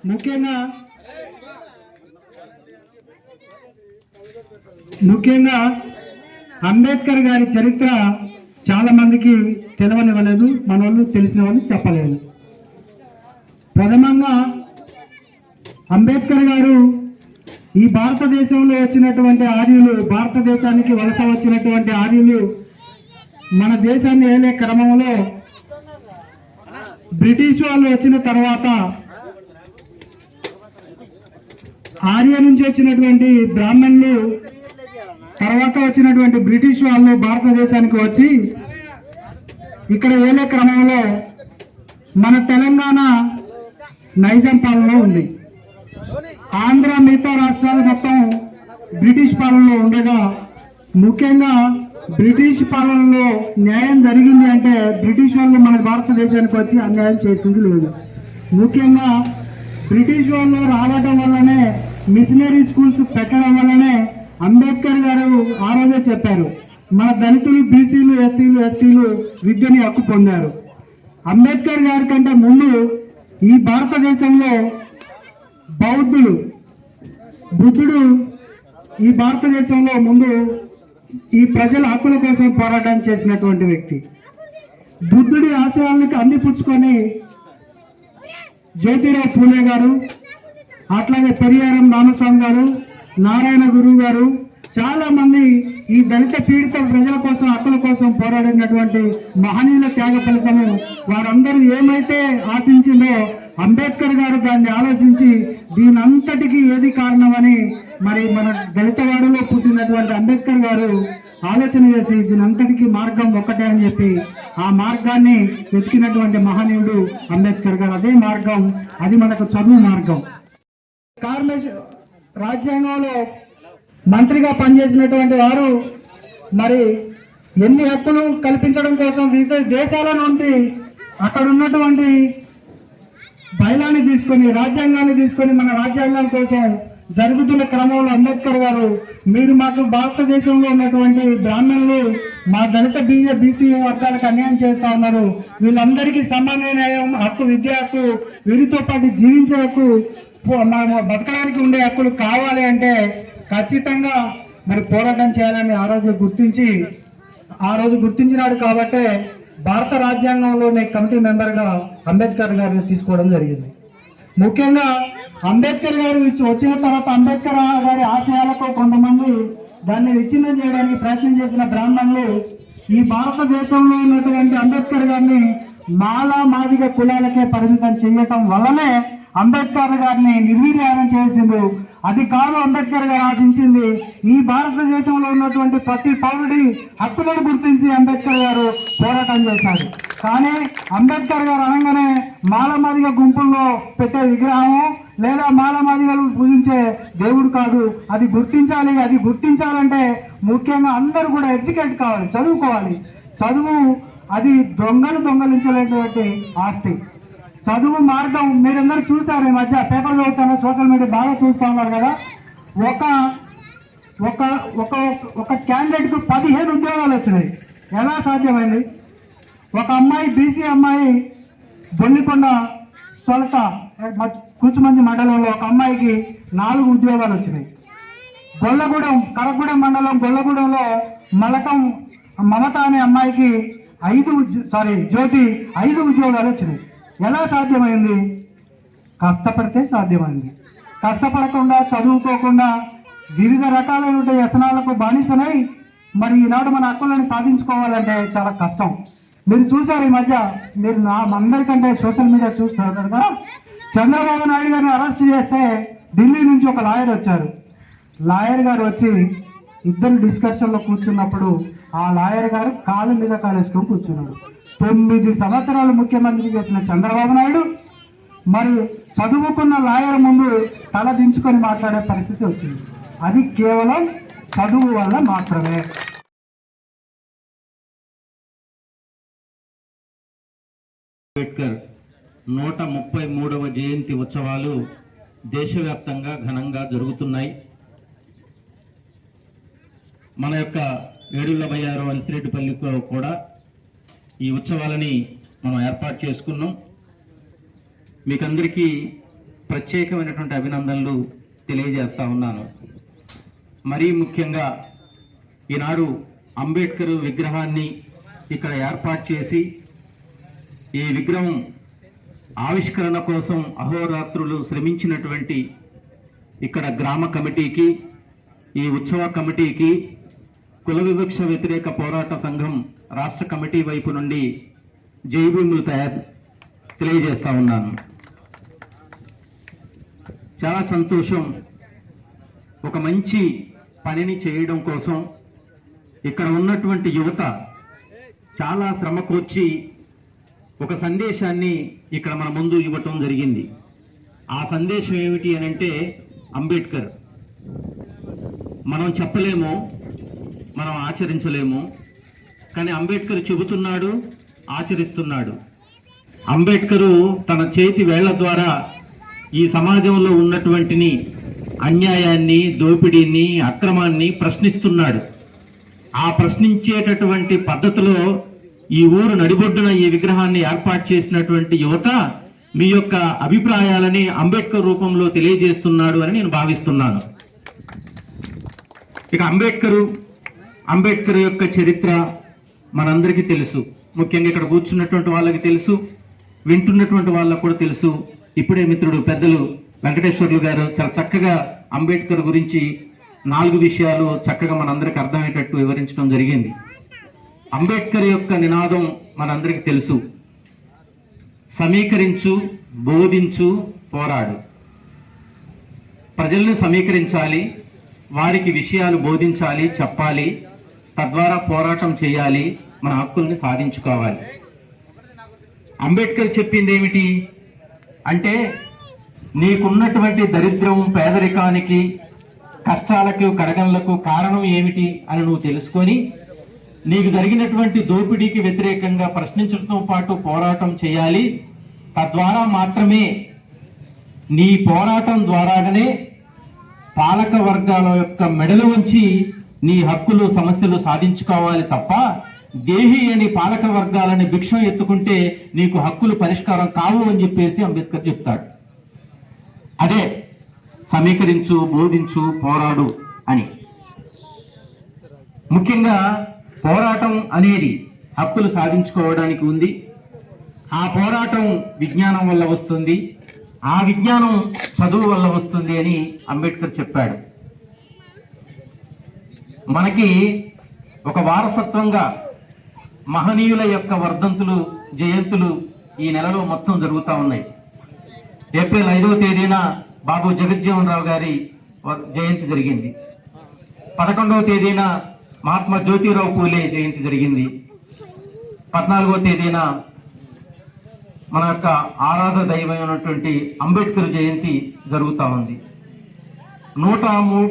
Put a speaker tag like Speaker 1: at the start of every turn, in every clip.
Speaker 1: ముఖ్యంగా ముఖ్యంగా అంబేద్కర్ గారి చరిత్ర చాలా మందికి తెలవనివ్వలేదు మన వాళ్ళు తెలిసిన వాళ్ళు చెప్పలేదు. ప్రథమంగా అంబేద్కర్ గారు ఈ భారతదేశంలో వచ్చినటువంటి ఆర్యులు భారతదేశానికి వలస వచ్చినటువంటి ఆర్యులు మన దేశాన్ని ఏలే క్రమంలో బ్రిటిష్ వాళ్ళు వచ్చిన తర్వాత ఆర్య నుంచి వచ్చినటువంటి బ్రాహ్మణులు తర్వాత వచ్చినటువంటి బ్రిటిష్ వాళ్ళు భారతదేశానికి వచ్చి ఇక్కడ వేలే క్రమంలో మన తెలంగాణ నైజాం పాలనలో ఉంది. ఆంధ్ర మిగతా రాష్ట్రాలు మొత్తం బ్రిటిష్ పాలనలో ఉండగా ముఖ్యంగా బ్రిటిష్ పాలనలో న్యాయం జరిగింది అంటే బ్రిటిష్ వాళ్ళు మన భారతదేశానికి వచ్చి అన్యాయం చేసింది లేదు. ముఖ్యంగా బ్రిటిష్ వాళ్ళు రావడం వల్లనే మిషనరీ స్కూల్స్ పెట్టడం వల్లనే అంబేద్కర్ గారు ఆ రోజే చెప్పారు మన దళితులు బీసీలు ఎస్సీలు ఎస్టీలు విద్యని హక్కు పొందారు. అంబేద్కర్ గారి కంటే ముందు ఈ భారతదేశంలో బౌద్ధులు బుద్ధుడు ఈ భారతదేశంలో ముందు ఈ ప్రజల హక్కుల కోసం పోరాటం చేసినటువంటి వ్యక్తి. బుద్ధుడి ఆశయాలకు అందిపుచ్చుకొని జ్యోతిరావు పూలే గారు అట్లాగే పెరియారం రామస్వామి గారు నారాయణ గురువు గారు చాలా మంది ఈ దళిత పీడిత ప్రజల కోసం హక్కుల కోసం పోరాడినటువంటి మహనీయుల త్యాగ ఫలితము వారందరూ ఏమైతే ఆశించిందో అంబేద్కర్ గారు దాన్ని ఆలోచించి దీనంతటికి ఏది కారణమని మరి మన దళితవాడలో పుట్టినటువంటి అంబేద్కర్ గారు ఆలోచన చేసి దీనంతటికి మార్గం ఒక్కటే అని చెప్పి ఆ మార్గాన్ని వెతికినటువంటి మహనీయుడు అంబేద్కర్ గారు. అదే మార్గం అది మనకు చదువు మార్గం. కార్మిక రాజ్యాంగంలో మంత్రిగా పనిచేసినటువంటి వారు మరి ఎన్ని హక్కులు కల్పించడం కోసం వివిధ దేశాల నుండి అక్కడ ఉన్నటువంటి బయలాన్ని తీసుకొని రాజ్యాంగాన్ని తీసుకొని మన రాజ్యాంగం కోసం జరుగుతున్న క్రమంలో అంబేద్కర్ గారు మీరు మాకు భారతదేశంలో ఉన్నటువంటి బ్రాహ్మణులు మా దళిత బీజే బీసీ వర్గాలకు అన్యాయం చేస్తా ఉన్నారు. వీళ్ళందరికీ సమాన న్యాయం హక్కు విద్య హక్కు వీరితో పాటు జీవించే హక్కు పో- బతకడానికి ఉండే హక్కులు కావాలి అంటే ఖచ్చితంగా మరి పోరాటం చేయాలని ఆ రోజు గుర్తించి ఆ రోజు గుర్తించినాడు కాబట్టే భారత రాజ్యాంగంలోని కమిటీ మెంబర్గా అంబేద్కర్ గారిని తీసుకోవడం జరిగింది. ముఖ్యంగా అంబేద్కర్ గారు వచ్చిన తర్వాత అంబేద్కర్ గారి ఆశయాలతో కొంతమంది దాన్ని విచ్ఛిన్నం చేయడానికి ప్రయత్నం చేసిన బ్రాహ్మణులు ఈ భారతదేశంలో ఉన్నటువంటి అంబేద్కర్ గారిని మాలా మాదిగ కులాలకే పరిమితం చేయటం వల్లనే అంబేద్కర్ గారిని నిర్వీర్యానం చేసింది అది కాదు అంబేద్కర్ గారు ఆశించింది. ఈ భారతదేశంలో ఉన్నటువంటి ప్రతి పౌరుడి హక్కులను గుర్తించి అంబేద్కర్ గారు పోరాటం చేశారు. కానీ అంబేద్కర్ గారు అనగానే మాలమాదిగ గుంపుల్లో పెట్టే విగ్రహము లేదా మాలమాదిగలు పూజించే దేవుడు కాదు. అది గుర్తించాలి. అది గుర్తించాలంటే ముఖ్యంగా అందరూ కూడా ఎడ్యుకేట్ కావాలి చదువుకోవాలి. చదువు అది దొంగలు దొంగలించలేటువంటి ఆస్తి. చదువు మార్గం మీరందరూ చూసారు ఈ మధ్య. పేపర్ చదువుతాను సోషల్ మీడియా బాగా చూస్తూ ఉన్నారు కదా. ఒక ఒక ఒక ఒక క్యాండిడేట్కు పదిహేను ఉద్యోగాలు వచ్చినాయి. ఎలా సాధ్యమైంది? ఒక అమ్మాయి బీసీ అమ్మాయి దొన్నికొండ తొలత కూచుమంచి మండలంలో ఒక అమ్మాయికి నాలుగు ఉద్యోగాలు వచ్చినాయి. గొల్లగూడెం కరగూడెం మండలం గొల్లగూడెంలో మలకం మమత అనే అమ్మాయికి ఐదు సారీ జ్యోతి ఐదు ఉద్యోగాలు వచ్చినాయి. ఎలా సాధ్యమైంది? కష్టపడితే సాధ్యమైంది. కష్టపడకుండా చదువుకోకుండా వివిధ రకాలైన వ్యసనాలకు బానిసనై మరి ఈనాడు మన హక్కులను సాధించుకోవాలంటే చాలా కష్టం. మీరు చూసారు ఈ మధ్య మీరు నా అందరికంటే సోషల్ మీడియా చూస్తారు కదా? చంద్రబాబు నాయుడు గారిని అరెస్ట్ చేస్తే ఢిల్లీ నుంచి ఒక లాయర్ వచ్చారు. లాయర్ గారు వచ్చి ఇద్దరు డిస్కషన్లో కూర్చున్నప్పుడు ఆ లాయర్ గారు కాలు మీద కాలేసుకొని కూర్చున్నాడు తొమ్మిది సంవత్సరాలు ముఖ్యమంత్రి చేసిన చంద్రబాబు నాయుడు మరి చదువుకున్న లాయర్ ముందు తల దించుకొని మాట్లాడే పరిస్థితి వచ్చింది. అది కేవలం చదువు వల్ల మాత్రమే.
Speaker 2: అంబేద్కర్ నూట ముప్పై మూడవ జయంతి ఉత్సవాలు దేశవ్యాప్తంగా ఘనంగా జరుగుతున్నాయి. మన యొక్క ఏడుళ్ళ బయ్యారు అలిసిరెడ్డిపల్లిలో కూడా ఈ ఉత్సవాలని మనం ఏర్పాటు చేసుకున్నాం. మీకందరికీ ప్రత్యేకమైనటువంటి అభినందనలు తెలియజేస్తా ఉన్నాను. మరీ ముఖ్యంగా ఈనాడు అంబేద్కర్ విగ్రహాన్ని ఇక్కడ ఏర్పాటు చేసి ఈ విగ్రహం ఆవిష్కరణ కోసం అహోరాత్రులు శ్రమించినటువంటి ఇక్కడ గ్రామ కమిటీకి ఈ ఉత్సవ కమిటీకి కుల వివక్ష వ్యతిరేక పోరాట సంఘం రాష్ట్ర కమిటీ వైపు నుండి జైభూములు తయారు తెలియజేస్తా ఉన్నాను. చాలా సంతోషం. ఒక మంచి పనిని చేయడం కోసం ఇక్కడ ఉన్నటువంటి యువత చాలా శ్రమ కూర్చి ఒక సందేశాన్ని ఇక్కడ మన ముందు ఇవ్వటం జరిగింది. ఆ సందేశం ఏమిటి అని అంటే అంబేద్కర్. మనం చెప్పలేము. మనం ఆచరించలేము. కానీ అంబేద్కర్ చెబుతున్నాడు ఆచరిస్తున్నాడు. అంబేద్కరు తన చేతి వేళ్ళ ద్వారా ఈ సమాజంలో ఉన్నటువంటిని అన్యాయాన్ని దోపిడీని అక్రమాన్ని ప్రశ్నిస్తున్నాడు. ఆ ప్రశ్నించేటటువంటి పద్ధతిలో ఈ ఊరు నడిబొడ్డున ఈ విగ్రహాన్ని ఏర్పాటు చేసినటువంటి యువత మీ యొక్క అభిప్రాయాలని అంబేద్కర్ రూపంలో తెలియజేస్తున్నాడు అని నేను భావిస్తున్నాను. ఇక అంబేద్కరు అంబేద్కర్ యొక్క చరిత్ర మనందరికీ తెలుసు. ముఖ్యంగా ఇక్కడ కూర్చున్నటువంటి వాళ్ళకి తెలుసు. వింటున్నటువంటి వాళ్ళకు కూడా తెలుసు. ఇప్పుడే మిత్రుడు పెద్దలు వెంకటేశ్వర్లు గారు చాలా చక్కగా అంబేద్కర్ గురించి నాలుగు విషయాలు చక్కగా మనందరికి అర్థమయ్యేటట్టు వివరించడం జరిగింది. అంబేద్కర్ యొక్క నినాదం మనందరికీ తెలుసు. సమీకరించు బోధించు పోరాడు. ప్రజల్ని సమీకరించాలి వారికి విషయాలు బోధించాలి చెప్పాలి తద్వారా పోరాటం చేయాలి మన హక్కుల్ని సాధించుకోవాలి. అంబేద్కర్ చెప్పింది ఏమిటి? అంటే నీకున్నటువంటి దరిద్రం పేదరికానికి కష్టాలకు కడగంలకు కారణం ఏమిటి అని నువ్వు తెలుసుకొని నీకు జరిగినటువంటి దోపిడీకి వ్యతిరేకంగా ప్రశ్నించడంతో పాటు పోరాటం చేయాలి. తద్వారా మాత్రమే నీ పోరాటం ద్వారానే పాలక వర్గాల యొక్క మెడలు ఉంచి నీ హక్కులు సమస్యలు సాధించుకోవాలి తప్ప దేహి అని పాలక వర్గాలని భిక్షం ఎత్తుకుంటే నీకు హక్కులు పరిష్కారం కావు అని చెప్పేసి అంబేద్కర్ చెప్తాడు. అదే సమీకరించు బోధించు పోరాడు అని. ముఖ్యంగా పోరాటం అనేది హక్కులు సాధించుకోవడానికి ఉంది. ఆ పోరాటం విజ్ఞానం వల్ల వస్తుంది. ఆ విజ్ఞానం చదువు వల్ల వస్తుంది అని అంబేద్కర్ చెప్పాడు. మనకి ఒక వారసత్వంగా మహనీయుల యొక్క వర్ధంతులు జయంతులు ఈ నెలలో మొత్తం జరుగుతూ ఉన్నాయి. ఏప్రిల్ ఐదవ తేదీన బాబు జగజ్జీవన్ రావు గారి జయంతి జరిగింది. పదకొండవ తేదీన మహాత్మా జ్యోతిరావు పూలే జయంతి జరిగింది. పద్నాలుగో తేదీన మన యొక్క ఆరాధ దైవమైనటువంటి అంబేద్కర్ జయంతి జరుగుతూ ఉంది. నూట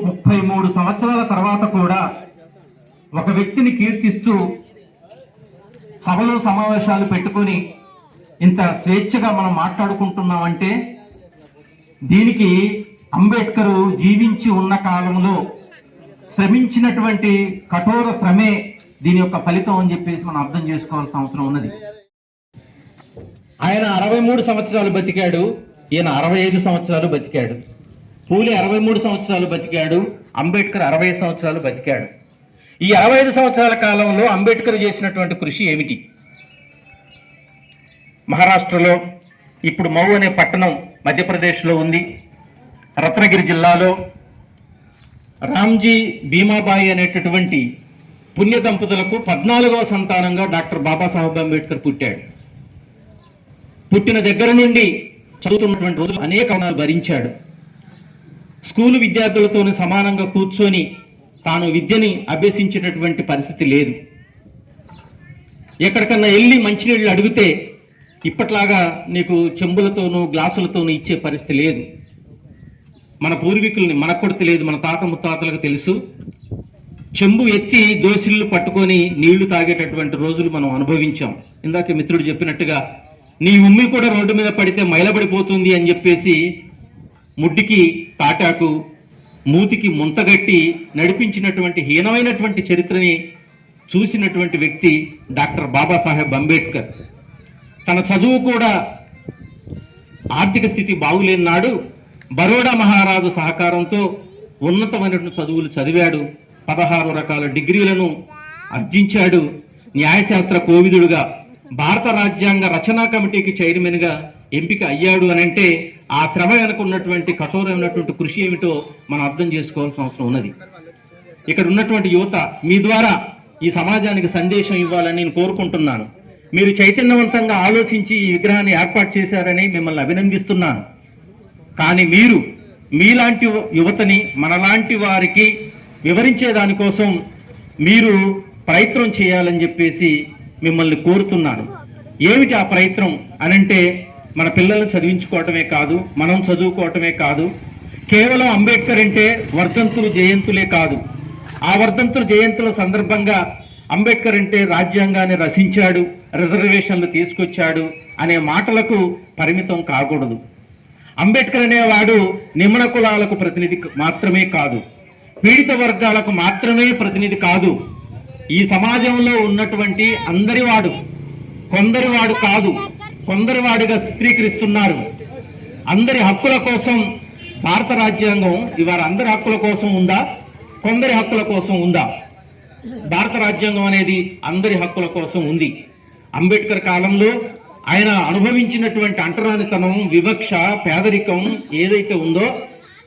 Speaker 2: ముప్పై మూడు సంవత్సరాల తర్వాత కూడా ఒక వ్యక్తిని కీర్తిస్తూ సభలు సమావేశాలు పెట్టుకొని ఇంత స్వేచ్ఛగా మనం మాట్లాడుకుంటున్నామంటే దీనికి అంబేద్కర్ జీవించి ఉన్న కాలంలో శ్రమించినటువంటి కఠోర శ్రమే దీని యొక్క ఫలితం అని చెప్పేసి మనం అర్థం చేసుకోవాల్సిన అవసరం ఉన్నది. ఆయన అరవై మూడు సంవత్సరాలు బతికాడు ఈయన అరవై ఐదు సంవత్సరాలు బతికాడు. పూలి అరవై మూడు సంవత్సరాలు బతికాడు అంబేద్కర్ అరవై సంవత్సరాలు బతికాడు. ఈ అరవై ఐదు సంవత్సరాల కాలంలో అంబేద్కర్ చేసినటువంటి కృషి ఏమిటి? మహారాష్ట్రలో ఇప్పుడు మౌ అనే పట్టణం మధ్యప్రదేశ్లో ఉంది. రత్నగిరి జిల్లాలో రామ్జీ భీమాబాయి అనేటటువంటి పుణ్య దంపతులకు పద్నాలుగవ సంతానంగా డాక్టర్ బాబాసాహెబ్ అంబేద్కర్ పుట్టాడు. పుట్టిన దగ్గర నుండి చదువుతున్నటువంటి రోజులు అనేక అవనాలు భరించాడు. స్కూలు విద్యార్థులతోని సమానంగా కూర్చొని తాను విద్యని అభ్యసించేటటువంటి పరిస్థితి లేదు. ఎక్కడికన్నా వెళ్ళి మంచినీళ్ళు అడిగితే ఇప్పట్లాగా నీకు చెంబులతోనూ గ్లాసులతోనూ ఇచ్చే పరిస్థితి లేదు. మన పూర్వీకుల్ని మనకు కూడా తెలియదు మన తాత ముత్తాతలకు తెలుసు. చెంబు ఎత్తి దోసిళ్ళు పట్టుకొని నీళ్ళు తాగేటటువంటి రోజులు మనం అనుభవించాం. ఇందాక మిత్రుడు చెప్పినట్టుగా నీ ఉమ్మి కూడా రోడ్డు మీద పడితే మైలబడిపోతుంది అని చెప్పేసి ముడ్డికి తాటాకు మూతికి ముంతగట్టి నడిపించినటువంటి హీనమైనటువంటి చరిత్రని చూసినటువంటి వ్యక్తి డాక్టర్ బాబాసాహెబ్ అంబేద్కర్. తన చదువు కూడా ఆర్థిక స్థితి బాగులేని నాడు బరోడా మహారాజు సహకారంతో ఉన్నతమైనటువంటి చదువులు చదివాడు. పదహారు రకాల డిగ్రీలను అర్జించాడు. న్యాయశాస్త్ర కోవిదుడుగా భారత రాజ్యాంగ రచనా కమిటీకి చైర్మన్గా ఎంపిక అయ్యాడు అని అంటే ఆ శ్రమ వెనక ఉన్నటువంటి కఠోరమైనటువంటి కృషి ఏమిటో మనం అర్థం చేసుకోవాల్సిన అవసరం ఉన్నది. ఇక్కడ ఉన్నటువంటి యువత మీ ద్వారా ఈ సమాజానికి సందేశం ఇవ్వాలని నేను కోరుకుంటున్నాను. మీరు చైతన్యవంతంగా ఆలోచించి ఈ విగ్రహాన్ని ఏర్పాటు చేశారని మిమ్మల్ని అభినందిస్తున్నాను. కానీ మీరు మీలాంటి యువతని మనలాంటి వారికి వివరించే దానికోసం మీరు ప్రయత్నం చేయాలని చెప్పేసి మిమ్మల్ని కోరుతున్నాను. ఏమిటి ఆ ప్రయత్నం అనంటే మన పిల్లల్ని చదివించుకోవటమే కాదు మనం చదువుకోవటమే కాదు కేవలం అంబేద్కర్ అంటే వర్ధంతులు జయంతులే కాదు. ఆ వర్ధంతుల జయంతుల సందర్భంగా అంబేద్కర్ అంటే రాజ్యాంగాన్ని రచించాడు రిజర్వేషన్లు తీసుకొచ్చాడు అనే మాటలకు పరిమితం కాకూడదు. అంబేద్కర్ అనేవాడు నిమ్న కులాలకు ప్రతినిధి మాత్రమే కాదు పీడిత వర్గాలకు మాత్రమే ప్రతినిధి కాదు. ఈ సమాజంలో ఉన్నటువంటి అందరి వాడు కొందరి వాడు కాదు. కొందరివాడిగా స్వీకరిస్తున్నారు. చిత్రీకరిస్తున్నారు అందరి హక్కుల కోసం భారత రాజ్యాంగం ఇవాళ అందరి హక్కుల కోసం ఉందా? కొందరి హక్కుల కోసం ఉందా? భారత రాజ్యాంగం అనేది అందరి హక్కుల కోసం ఉంది. అంబేద్కర్ కాలంలో ఆయన అనుభవించినటువంటి అంటరానితనం వివక్ష పేదరికం ఏదైతే ఉందో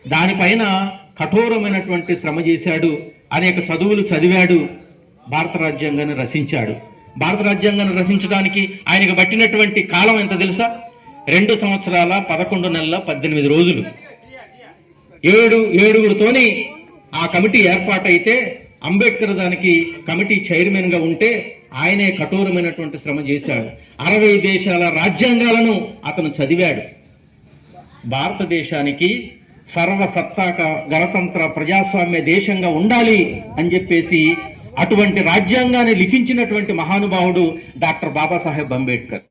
Speaker 2: దానిపైన కఠోరమైనటువంటి శ్రమ చేశాడు. అనేక చదువులు చదివాడు. భారత రాజ్యాంగాన్ని రచించాడు. భారత రాజ్యాంగాన్ని రచించడానికి ఆయనకు పట్టినటువంటి కాలం ఎంత తెలుసా? రెండు సంవత్సరాల పదకొండు నెలల పద్దెనిమిది రోజులు. ఏడు ఏడుగురితోని ఆ కమిటీ ఏర్పాటైతే అంబేద్కర్ దానికి కమిటీ చైర్మన్గా ఉంటే ఆయనే కఠోరమైనటువంటి శ్రమ చేశాడు. అరవై దేశాల రాజ్యాంగాలను అతను చదివాడు. భారతదేశానికి సర్వసత్తాక గణతంత్ర ప్రజాస్వామ్య దేశంగా ఉండాలి అని చెప్పేసి అటువంటి రాజ్యాంగాన్ని లిఖించినటువంటి మహానుభావుడు డాక్టర్ బాబాసాహెబ్ అంబేద్కర్.